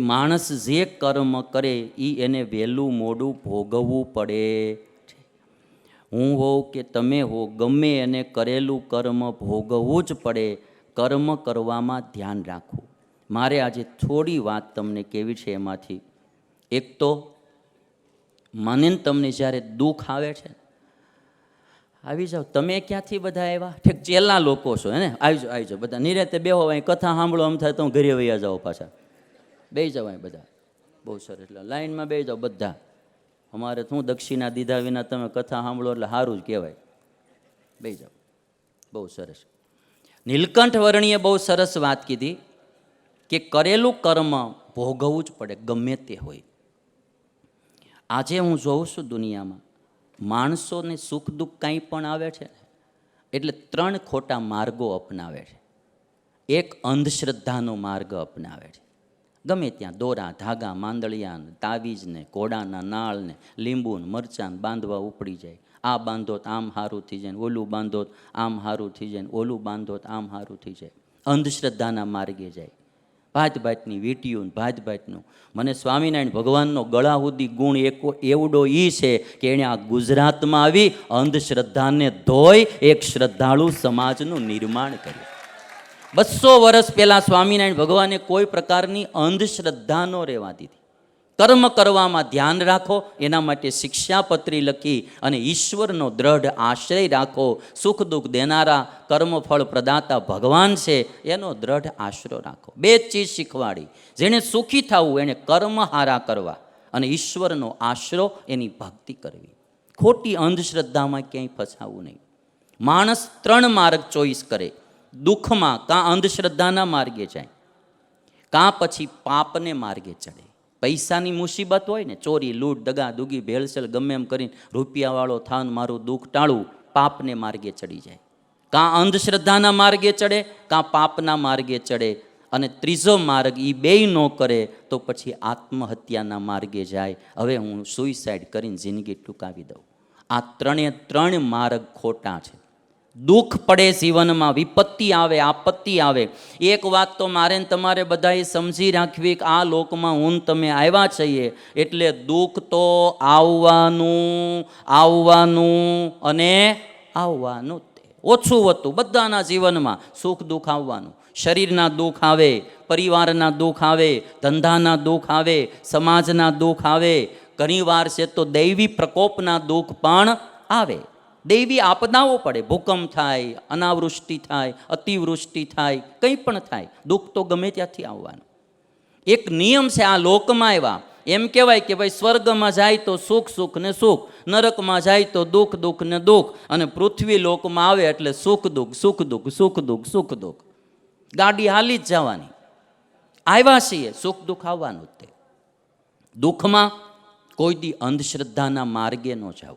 માણસ જે કર્મ કરે એ એને વહેલું મોડું ભોગવવું પડે છે. હું હોઉં કે તમે હો ગમે એને કરેલું કર્મ ભોગવવું જ પડે. કર્મ કરવામાં ધ્યાન રાખવું. મારે આજે થોડી વાત તમને કેવી છે એમાંથી. એક તો, મને તમને જ્યારે દુઃખ આવે છે આવી જાઓ, તમે ક્યાંથી બધા એવા ઠીક, ચેલા લોકો છો, હે ને? આવી જાઓ આવી જાઓ, બધા નિરાતે બેહો, અહીં કથા સાંભળો, આમ થાય તો ઘરે વૈયા જાઓ પાછા. બે જવાય બધા. બહુ સરસ. એટલે લાઈનમાં બે જાઓ બધા. અમારે શું દક્ષિણા દીધા વિના તમે કથા સાંભળો એટલે સારું જ કહેવાય. બે જાઓ. બહુ સરસ. નીલકંઠ વર્ણીએ બહુ સરસ વાત કીધી કે કરેલું કર્મ ભોગવવું જ પડે, ગમે તે હોય. આજે હું જોઉં છું દુનિયામાં માણસોને સુખ દુઃખ કંઈ પણ આવે છે એટલે ત્રણ ખોટા માર્ગો અપનાવે છે. એક અંધશ્રદ્ધાનો માર્ગ અપનાવે છે. ગમે ત્યાં દોરા, ધાગા માંદળિયાને તાવીજને ઘોડાના નાળને લીંબુને લીંબુ મરચાં બાંધવા ઉપડી જાય. આ બાંધો આમ સારું થઈ જાય ઓલું બાંધો આમ સારું થઈ જાય ઓલું બાંધો તો આમ સારું થઈ જાય. અંધશ્રદ્ધાના માર્ગે જાય. ભાત ભાતની વીટીયું ભાત ભાતનું મને સ્વામિનારાયણ ભગવાનનો ગળા ગુણ એકો એવડો એ છે કે એણે આ ગુજરાતમાં આવી અંધશ્રદ્ધાને ધોઈ એક શ્રદ્ધાળુ સમાજનું નિર્માણ કર્યું. બસો વર્ષ પહેલાં સ્વામિનારાયણ ભગવાને કોઈ પ્રકારની અંધશ્રદ્ધા ન રહેવા દીધી કર્મ કરવામાં ધ્યાન રાખો, એના માટે શિક્ષાપત્રી લખી અને ઈશ્વરનો દ્રઢ આશ્રય રાખો. સુખ દુઃખ દેનારા કર્મફળ પ્રદાતા ભગવાન છે, એનો દ્રઢ આશરો રાખો. બે ચીજ શીખવાડી. જેણે સુખી થવું, એણે કર્મ હારા કરવા અને ઈશ્વરનો આશરો એની ભક્તિ કરવી. ખોટી અંધશ્રદ્ધામાં ક્યાંય ફસાવવું નહીં. માણસ ત્રણ માર્ગ ચોઈસ કરે. દુઃખમાં કાં અંધશ્રદ્ધાના માર્ગે જાય, કાં પછી પાપને માર્ગે ચડે. પૈસાની મુસીબત હોય ને, ચોરી, લૂંટ, દગા, દુગી, ભેળસેળ, ગમે એમ કરીને રૂપિયાવાળો થાન, મારું દુઃખ ટાળું, પાપને માર્ગે ચડી જાય. કાં અંધશ્રદ્ધાના માર્ગે ચડે, કાં પાપના માર્ગે ચડે અને ત્રીજો માર્ગ એ બેય ન કરે તો પછી આત્મહત્યાના માર્ગે જાય. હવે હું સુઇસાઇડ કરીને જિંદગી ટૂંકાવી દઉં. આ ત્રણે ત્રણ માર્ગ ખોટા છે. દુઃખ પડે જીવનમાં, વિપત્તિ આવે, આપત્તિ આવે. એક વાત તો મારે તમારે બધાએ સમજી રાખવી કે આ લોકમાં હું તમે આવ્યા છીએ. એટલે દુઃખ તો આવવાનું આવવાનું અને આવવાનું ઓછું હતું બધાના જીવનમાં સુખ દુઃખ આવવાનું. શરીરના દુઃખ આવે, પરિવારના દુઃખ આવે, ધંધાના દુઃખ આવે, સમાજના દુઃખ આવે. ઘણીવાર છે તો દૈવી પ્રકોપના દુઃખ પણ આવે. દૈવી આપદાઓ પડે. ભૂકંપ થાય, અનાવૃષ્ટિ થાય, અતિવૃષ્ટિ થાય, કંઈ પણ થાય, દુઃખ તો ગમે ત્યાંથી આવવાનું. એક નિયમ છે આ લોકમાં એવા. એમ કહેવાય કે ભાઈ સ્વર્ગમાં જાય તો સુખ સુખ ને સુખ. નરકમાં જાય તો દુઃખ દુઃખ ને દુઃખ. અને પૃથ્વી લોકમાં આવે એટલે સુખ, દુઃખ સુખ દુઃખ સુખ દુઃખ સુખ, દુઃખ. ગાડી હાલી જ જવાની. આવ્યા છીએ. સુખ, દુઃખ આવવાનું તે. દુઃખમાં કોઈ દી અંધશ્રદ્ધાના માર્ગે ન જાવ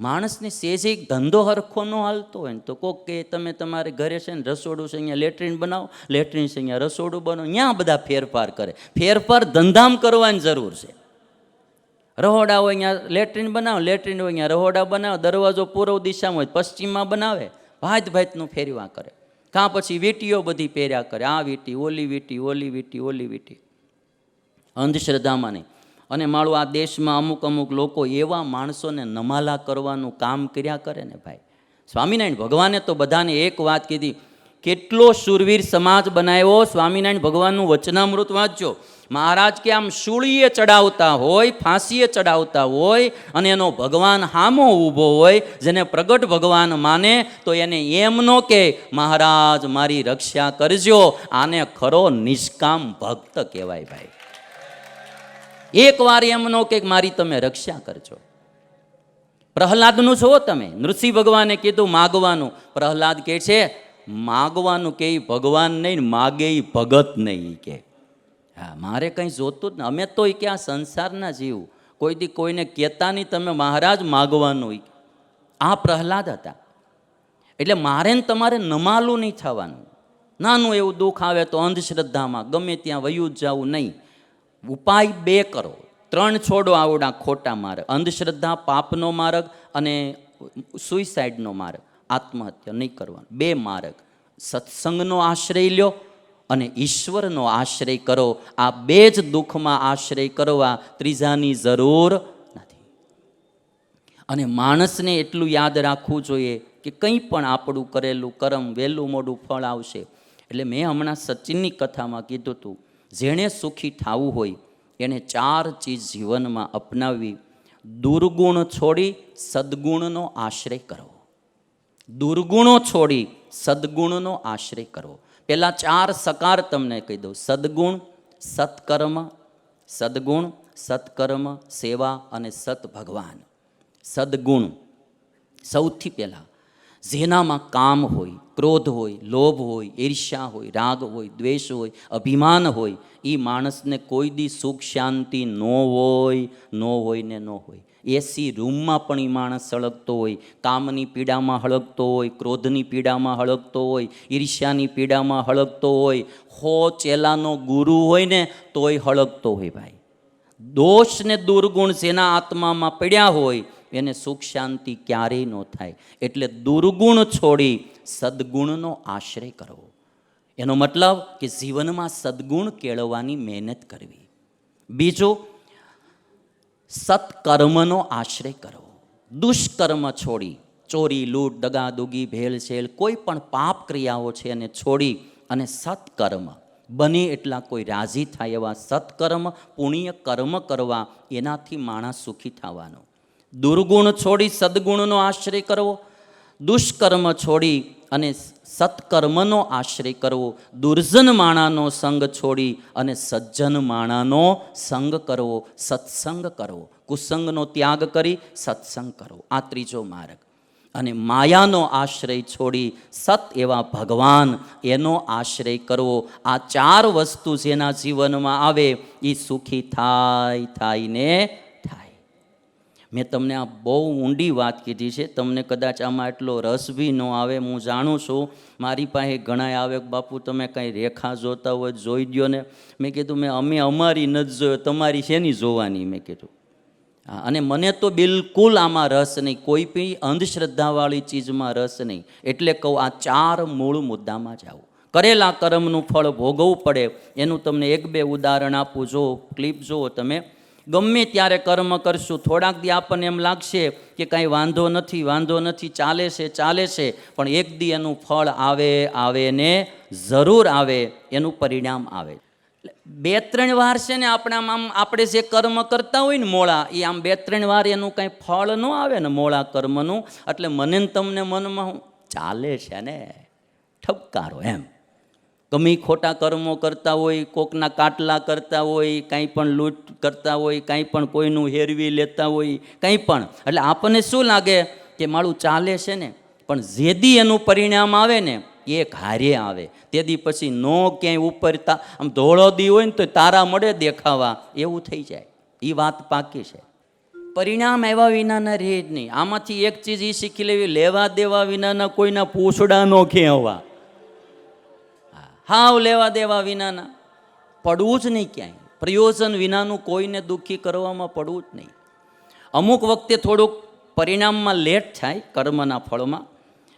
માણસને સેજે એક ધંધો હરખો ન હાલતો હોય ને તો કોક કે તમે તમારે ઘરે છે ને રસોડું છે, અહીંયા લેટ્રિન બનાવો, લેટ્રિન છે, અહીંયા રસોડું બનાવો ત્યાં બધા ફેરફાર કરે. ફેરફાર ધંધામ કરવાની જરૂર છે. રહોડા હોય અહીંયા લેટ્રિન બનાવો, લેટ્રિન હોય અહીંયા રહોડા બનાવો, દરવાજો પૂર્વ દિશામાં હોય, પશ્ચિમમાં બનાવે, ભાત ભાતનું ફેરવા કરે. કાં પછી વીટીઓ બધી પહેર્યા કરે, આ વીટી, ઓલી વીટી ઓલી વીટી ઓલી વીટી. અંધશ્રદ્ધામાં નહીં. અને માળું આ દેશમાં અમુક અમુક લોકો એવા માણસોને નમાલા કરવાનું કામ કર્યા કરે ને ભાઈ. સ્વામિનારાયણ ભગવાને તો બધાને એક વાત કીધી, કેટલો શૂરવીર સમાજ બનાવ્યો? સ્વામિનારાયણ ભગવાનનું વચનામૃત વાંચજો. મહારાજ કે આમ શૂળીએ ચડાવતા હોય, ફાંસીએ ચડાવતા હોય અને એનો ભગવાન હામો ઊભો હોય, જેને પ્રગટ ભગવાન માને, તો એને એમ નો કે, મહારાજ, મારી રક્ષા કરજો. આને ખરો નિષ્કામ ભક્ત કહેવાય ભાઈ. એક વાર એમનો કે મારી તમે રક્ષા કરજો. પ્રહલાદનું છો તમે? નૃસિંહ ભગવાને કીધું માગવાનું. પ્રહલાદ કે છે, માગવાનું કે ભગવાન નહીં માગે એ ભગત નહીં કે. હા, મારે કંઈ જોતું જ ને અમે તો કે આ સંસારના જીવ. કોઈ દી કોઈને કહેતા નહીં તમે મહારાજ માગવાનું. આ પ્રહલાદ હતા. એટલે મારે ને તમારે નમાલું નહીં થવાનું. નાનું એવું દુઃખ આવે તો અંધશ્રદ્ધામાં, ગમે ત્યાં વયું જ જવું નહીં. ઉપાય બે કરો. ત્રણ છોડો આવડા ખોટા માર્ગ. અંધશ્રદ્ધા, પાપનો માર્ગ અને સુઈસાઇડનો માર્ગ. આત્મહત્યા નહીં કરવાનો. બે માર્ગ. સત્સંગનો આશ્રય લ્યો અને ઈશ્વરનો આશ્રય કરો. આ બે જ દુઃખમાં આશ્રય કરવા ત્રીજાની જરૂર નથી. અને માણસને એટલું યાદ રાખવું જોઈએ કે કંઈ પણ આપણું કરેલું કરમ, વહેલું મોડું ફળ આવશે. એટલે મેં હમણાં સચિનની કથામાં કીધું હતું જેણે સુખી થવું હોય એણે ચાર ચીજ જીવનમાં અપનાવવી, દુર્ગુણ છોડી સદગુણનો આશ્રય કરવો. દુર્ગુણો છોડી સદગુણનો આશ્રય કરવો. પહેલાં ચાર સકાર તમને કહી દઉં. સદગુણ, સત્કર્મ સદગુણ, સત્કર્મ, સેવા અને સત ભગવાન સદગુણ, સૌથી પહેલાં. જેનામાં કામ હોય ક્રોધ હોય, લોભ હોય, ઈર્ષ્યા હોય, રાગ હોય, દ્વેષ હોય, અભિમાન હોય એ માણસને કોઈ દી સુખ શાંતિ ન હોય ન હોય ને ન હોય. એસી રૂમમાં પણ એ માણસ હળગતો હોય, કામની પીડામાં હળગતો હોય, ક્રોધની પીડામાં હળગતો હોય, ઈર્ષ્યાની પીડામાં હળગતો હોય, હો ચેલાનો ગુરુ હોય ને તોય હળગતો હોય ભાઈ. દોષ ને દુર્ગુણ જેના આત્મામાં પડ્યા હોય એને સુખ શાંતિ ક્યારેય ન થાય. એટલે દુર્ગુણ છોડી સદગુણનો આશ્રય કરવો. એનો મતલબ કે જીવનમાં સદગુણ કેળવવાની મહેનત કરવી. બીજું, સત્કર્મનો આશ્રય કરવો. દુષ્કર્મ છોડી, ચોરી, લૂંટ, દગાદુગી, ભેળસેળ, કોઈ પણ પાપ ક્રિયાઓ છે એને છોડી અને સત્કર્મ. બને એટલા કોઈ રાજી થાય એવા સત્કર્મ, પુણ્ય કર્મ કરવા એનાથી માણસ સુખી થવાનો. દુર્ગુણ છોડી સદગુણનો આશ્રય કરવો, દુષ્કર્મ છોડી અને સત્કર્મનો આશ્રય કરવો, દુર્જન માણાનો સંગ છોડી અને સજ્જન માણાનો સંગ કરવો, સત્સંગ કરવો, કુસંગનો ત્યાગ કરી સત્સંગ કરવો. આ ત્રીજો માર્ગ. અને માયાનો આશ્રય છોડી સત એવા ભગવાન એનો આશ્રય કરવો. આ ચાર વસ્તુ જેના જીવનમાં આવે એ સુખી થાય થાય ને થાય મેં તમને આ બહુ ઊંડી વાત કીધી છે. તમને કદાચ આમાં એટલો રસ બી ન આવે, હું જાણું છું. મારી પાસે ઘણાય આવે, બાપુ, તમે કાંઈ રેખા જોતા હોય, જોઈ દ્યો ને. મેં કીધું, મેં, અમે અમારી નથી જોયો, તમારી શેની જોવાની? મેં કીધું. અને મને તો બિલકુલ આમાં રસ નહીં. કોઈ બી અંધશ્રદ્ધાવાળી ચીજમાં રસ નહીં. એટલે કહું, આ ચાર મૂળ મુદ્દામાં જ આવું. કરેલા કર્મનું ફળ ભોગવવું પડે. એનું તમને એક બે ઉદાહરણ આપું. જો, ક્લિપ જુઓ તમે. ગમે ત્યારે કર્મ કરશું, થોડાક દી આપણને એમ લાગશે કે કાંઈ વાંધો નથી વાંધો નથી, ચાલે છે ચાલે છે, પણ એક દી એનું ફળ આવે આવે ને જરૂર આવે, એનું પરિણામ આવે. બે ત્રણ વાર છે ને આપણા આમ, આપણે જે કર્મ કરતા હોય ને મોળા, એ આમ બે ત્રણ વાર એનું કાંઈ ફળ ન આવે ને મોળા કર્મનું, એટલે મને તમને મનમાં હું, ચાલે છે ને, ઠપકારો એમ. ગમે ખોટા કર્મો કરતા હોય, કોકના કાટલા કરતા હોય, કાંઈ પણ લૂંટ કરતા હોય, કાંઈ પણ કોઈનું હેરવી લેતા હોય, કાંઈ પણ. એટલે આપણને શું લાગે કે મારું ચાલે છે ને? પણ જેદી એનું પરિણામ આવે ને, એ હારે આવે. તેદી પછી નો ક્યાંય ઉપર આમ ધોળો દી હોય ને તો તારા મળે દેખાવા. એવું થઈ જાય. એ વાત પાકી છે. પરિણામ આવ્યા વિનાના રહે જ નહીં. આમાંથી એક ચીજ એ શીખી લેવી, લેવા દેવા વિનાના કોઈના પૂછડા નો ખેવા હાવ લેવા દેવા વિનાના. પડવું જ નહીં ક્યાંય. પ્રયોજન વિનાનું કોઈને દુઃખી કરવામાં પડવું જ નહીં. અમુક વખતે થોડુંક પરિણામમાં લેટ થાય કર્મના ફળમાં.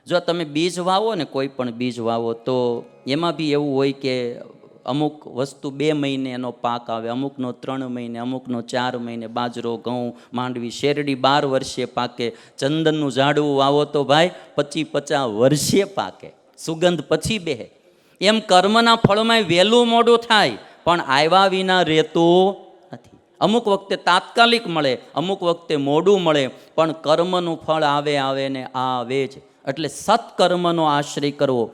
જો તમે બીજ વાવો ને કોઈ પણ બીજ વાવો, તો એમાં બી એવું હોય કે અમુક વસ્તુ બે મહિને એનો પાક આવે, અમુકનો ત્રણ મહિને, અમુકનો ચાર મહિને, બાજરો, ઘઉં, માંડવી, શેરડી બાર વર્ષે પાકે, ચંદનનું ઝાડવું વાવો તો ભાઈ પચી પચાસ વર્ષે પાકે. સુગંધ પછી બેહે. એમ કર્મના ફળમાં વહેલું મોડું થાય, પણ આવ્યા વિના રહેતું નથી. અમુક વખતે તાત્કાલિક મળે, અમુક વખતે મોડું મળે, પણ કર્મનું ફળ આવે આવે ને આવે જ. એટલે સત્કર્મનો આશ્રય કરવો.